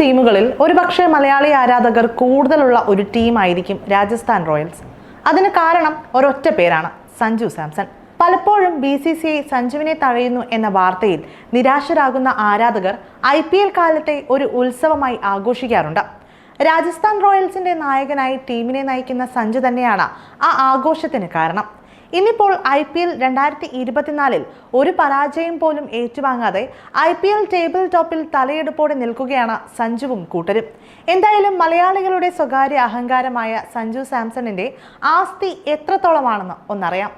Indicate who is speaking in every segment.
Speaker 1: ടീമുകളിൽ ഒരുപക്ഷെ മലയാളി ആരാധകർ കൂടുതലുള്ള ഒരു ടീമായിരിക്കും രാജസ്ഥാൻ റോയൽസ്. അതിന് കാരണം ഒരൊറ്റ പേരാണ് സഞ്ജു സാംസൺ. പലപ്പോഴും ബി സി സി ഐ സഞ്ജുവിനെ തഴയുന്നു എന്ന വാർത്തയിൽ നിരാശരാകുന്ന ആരാധകർ ഐ പി എൽ കാലത്തെ ഒരു ഉത്സവമായി ആഘോഷിക്കാറുണ്ട്. രാജസ്ഥാൻ റോയൽസിന്റെ നായകനായി ടീമിനെ നയിക്കുന്ന സഞ്ജു തന്നെയാണ് ആ ആഘോഷത്തിന് കാരണം. ഇന്നിപ്പോൾ ഐ പി എൽ രണ്ടായിരത്തി ഇരുപത്തിനാലിൽ ഒരു പരാജയം പോലും ഏറ്റുവാങ്ങാതെ ഐ പി എൽ ടേബിൾ ടോപ്പിൽ തലയെടുപ്പോടെ നിൽക്കുകയാണ് സഞ്ജുവും കൂട്ടരും. എന്തായാലും മലയാളികളുടെ സ്വകാര്യ അഹങ്കാരമായ സഞ്ജു സാംസണിന്റെ ആസ്തി എത്രത്തോളമാണെന്ന് ഒന്നറിയാം.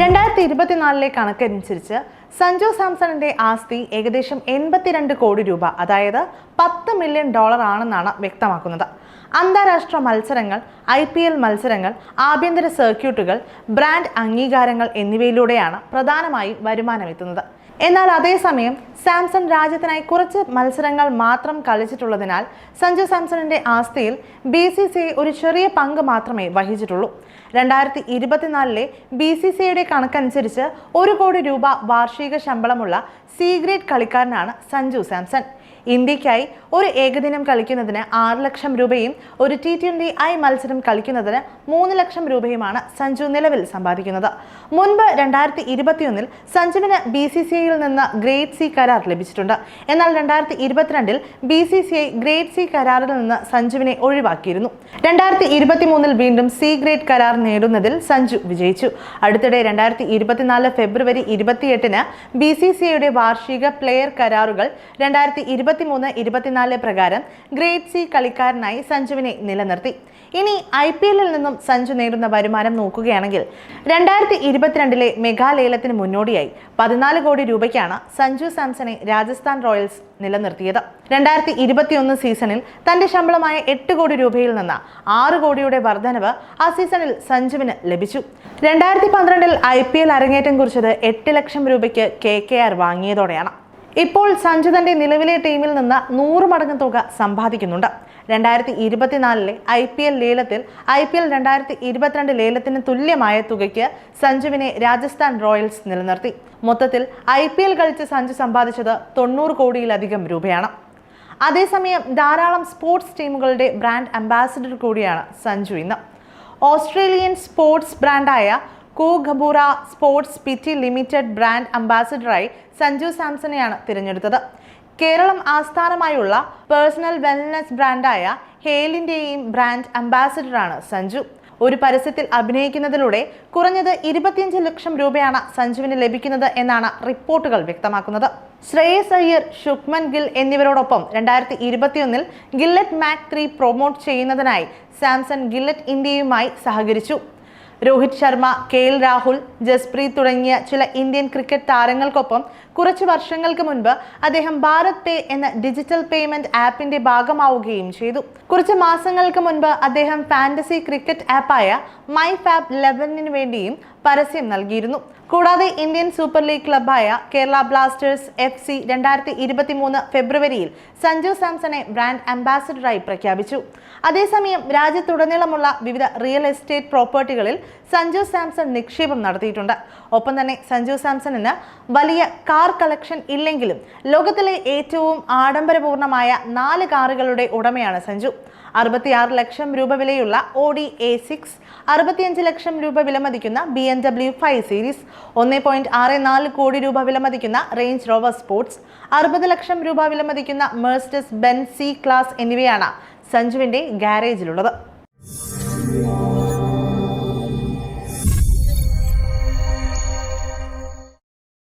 Speaker 1: രണ്ടായിരത്തി ഇരുപത്തിനാലിലെ കണക്കനുസരിച്ച് സഞ്ജു സാംസണിന്റെ ആസ്തി ഏകദേശം എൺപത്തിരണ്ട് കോടി രൂപ അതായത് പത്ത് മില്യൺ ഡോളർ ആണെന്നാണ് വ്യക്തമാക്കുന്നത്. അന്താരാഷ്ട്ര മത്സരങ്ങൾ ഐ പി എൽ മത്സരങ്ങൾ ആഭ്യന്തര സർക്യൂട്ടുകൾ ബ്രാൻഡ് അംഗീകാരങ്ങൾ എന്നിവയിലൂടെയാണ് പ്രധാനമായും വരുമാനമെത്തുന്നത്. എന്നാൽ അതേസമയം സാംസൺ രാജ്യത്തിനായി കുറച്ച് മത്സരങ്ങൾ മാത്രം കളിച്ചിട്ടുള്ളതിനാൽ സഞ്ജു സാംസണിന്റെ ആസ്തിയിൽ ബി സി സി ഒരു ചെറിയ പങ്ക് മാത്രമേ വഹിച്ചിട്ടുള്ളൂ. രണ്ടായിരത്തി ഇരുപത്തിനാലിലെ ബി സി സി ഐയുടെ കണക്കനുസരിച്ച് ഒരു കോടി രൂപ വാർഷിക ശമ്പളമുള്ള സീഗ്രേറ്റ് കളിക്കാരനാണ് സഞ്ജു സാംസൺ. ഇന്ത്യക്കായി ഒരു ഏകദിനം കളിക്കുന്നതിന് ആറ് ലക്ഷം രൂപയും ഒരു ടി ട്വന്റി ഐ മത്സരം കളിക്കുന്നതിന് മൂന്ന് ലക്ഷം രൂപയുമാണ് സഞ്ജു നിലവിൽ സമ്പാദിക്കുന്നത്. മുൻപ് രണ്ടായിരത്തി ഇരുപത്തിയൊന്നിൽ സഞ്ജുവിന് ബി സി സി ഐയിൽ നിന്ന് ഗ്രേഡ് സി കരാർ ലഭിച്ചിട്ടുണ്ട്. എന്നാൽ രണ്ടായിരത്തി ഇരുപത്തിരണ്ടിൽ B C C I grade C കരാറിൽ നിന്ന് സഞ്ജുവിനെ ഒഴിവാക്കിയിരുന്നു. രണ്ടായിരത്തി ഇരുപത്തിമൂന്നിൽ വീണ്ടും സി ഗ്രേഡ് കരാർ നേടുന്നതിൽ സഞ്ജു വിജയിച്ചു. അടുത്തിടെ രണ്ടായിരത്തി ഇരുപത്തിനാല് ഫെബ്രുവരി ഇരുപത്തിയെട്ടിന് ബി സി സി ഐയുടെ വാർഷിക പ്ലെയർ കരാറുകൾ രണ്ടായിരത്തി ഇരുപത്തിമൂന്ന് ഇരുപത്തിനാല് പ്രകാരം ഗ്രേഡ് സി കളിക്കാരനായി സഞ്ജുവിനെ നിലനിർത്തി. ഇനി ഐ പി എല്ലിൽ നിന്നും സഞ്ജു നേടുന്ന വരുമാനം നോക്കുകയാണെങ്കിൽ രണ്ടായിരത്തി ഇരുപത്തിരണ്ടിലെ മെഗാലേലത്തിന് മുന്നോടിയായി പതിനാല് കോടി രൂപയ്ക്കാണ് സഞ്ജു സാംസണെ രാജസ്ഥാൻ റോയൽസ് നിലനിർത്തിയത്. രണ്ടായിരത്തി ഇരുപത്തിയൊന്ന് സീസണിൽ തന്റെ ശമ്പളമായ എട്ട് കോടി രൂപയിൽ നിന്ന് ആറ് കോടിയുടെ വർധനവ് ആ സീസണിൽ സഞ്ജുവിന് ലഭിച്ചു. രണ്ടായിരത്തി പന്ത്രണ്ടിൽ ഐ പി എൽ അരങ്ങേറ്റം കുറിച്ചത് എട്ട് ലക്ഷം രൂപയ്ക്ക് കെ കെ ആർ വാങ്ങിയതോടെയാണ്. ഇപ്പോൾ സഞ്ജു തന്റെ നിലവിലെ ടീമിൽ നിന്ന് നൂറ് മടങ്ങ് തുക സമ്പാദിക്കുന്നുണ്ട്. രണ്ടായിരത്തി ഇരുപത്തിനാലിലെ ഐ പി എൽ ലേലത്തിൽ ഐ പി എൽ രണ്ടായിരത്തി ഇരുപത്തിരണ്ട് ലേലത്തിന് തുല്യമായ തുകയ്ക്ക് സഞ്ജുവിനെ രാജസ്ഥാൻ റോയൽസ് നിലനിർത്തി. മൊത്തത്തിൽ ഐ പി എൽ കളിച്ച് സഞ്ജു സമ്പാദിച്ചത് തൊണ്ണൂറ് കോടിയിലധികം രൂപയാണ്. അതേസമയം ധാരാളം സ്പോർട്സ് ടീമുകളുടെ ബ്രാൻഡ് അംബാസിഡർ കൂടിയാണ് സഞ്ജു ഇന്ന്. Australian sports ബ്രാൻഡായ Kookaburra sports Pty limited brand അംബാസിഡറായി Sanju സാംസണെയാണ് തിരഞ്ഞെടുത്തത്. കേരളം ആസ്ഥാനമായുള്ള പേഴ്സണൽ വെൽനസ് ബ്രാൻഡായ ഹേലിന്റെയും ബ്രാൻഡ് അംബാസിഡറാണ് സഞ്ജു. ഒരു പരസ്യത്തിൽ അഭിനയിക്കുന്നതിലൂടെ കുറഞ്ഞത് ഇരുപത്തിയഞ്ച് ലക്ഷം രൂപയാണ് സഞ്ജുവിന് ലഭിക്കുന്നത് എന്നാണ് റിപ്പോർട്ടുകൾ വ്യക്തമാക്കുന്നത്. ശ്രേയസ് അയ്യർ ശുക്മൻ ഗിൽ എന്നിവരോടൊപ്പം രണ്ടായിരത്തി ഇരുപത്തിയൊന്നിൽ ഗില്ലറ്റ് മാക് ത്രീ പ്രൊമോട്ട് ചെയ്യുന്നതിനായി സാംസൺ ഗില്ലറ്റ് ഇന്ത്യയുമായി സഹകരിച്ചു. രോഹിത് ശർമ്മ കെ എൽ രാഹുൽ ജസ്പ്രീത് തുടങ്ങിയ ചില ഇന്ത്യൻ ക്രിക്കറ്റ് താരങ്ങൾക്കൊപ്പം കുറച്ച് വർഷങ്ങൾക്ക് മുൻപ് അദ്ദേഹം ഭാരത് പേ എന്ന ഡിജിറ്റൽ പേയ്മെന്റ് ആപ്പിന്റെ ഭാഗമാവുകയും ചെയ്തു. കുറച്ച് മാസങ്ങൾക്ക് മുൻപ് അദ്ദേഹം ഫാന്റസി ക്രിക്കറ്റ് ആപ്പായ മൈ ഫാബ് ലെവനിന് വേണ്ടിയും പരസ്യം നൽകിയിരുന്നു. കൂടാതെ ഇന്ത്യൻ സൂപ്പർ ലീഗ് ക്ലബായ കേരള ബ്ലാസ്റ്റേഴ്സ് എഫ് സി രണ്ടായിരത്തി ഇരുപത്തി മൂന്ന് ഫെബ്രുവരിയിൽ സഞ്ജു സാംസണെ ബ്രാൻഡ് അംബാസിഡറായി പ്രഖ്യാപിച്ചു. അതേസമയം രാജ്യത്തുടനീളമുള്ള വിവിധ റിയൽ എസ്റ്റേറ്റ് പ്രോപ്പർട്ടികളിൽ സഞ്ജു സാംസൺ നിക്ഷേപം നടത്തിയിട്ടുണ്ട്. ഒപ്പം തന്നെ സഞ്ജു സാംസണിന് വലിയ കാർ കളക്ഷൻ ഇല്ലെങ്കിലും ലോകത്തിലെ ഏറ്റവും ആഡംബരപൂർണമായ നാല് കാറുകളുടെ ഉടമയാണ് സഞ്ജു. അറുപത്തിയാറ് ലക്ഷം രൂപ വിലയുള്ള ഓഡി എ സിക്സ് അറുപത്തിയഞ്ച് ലക്ഷം രൂപ വിലമതിക്കുന്ന B M W five series ഒന്ന് പോയിന്റ് ആറ് നാല് കോടി രൂപ വിലമതിക്കുന്ന റേഞ്ച് റോവർ സ്പോർട്സ് അറുപത് ലക്ഷം രൂപ വിലമതിക്കുന്ന മേഴ്സ്റ്റസ് ബെൻ സി ക്ലാസ് എന്നിവയാണ് സഞ്ജുവിന്റെ ഗാരേജിലുള്ളത്.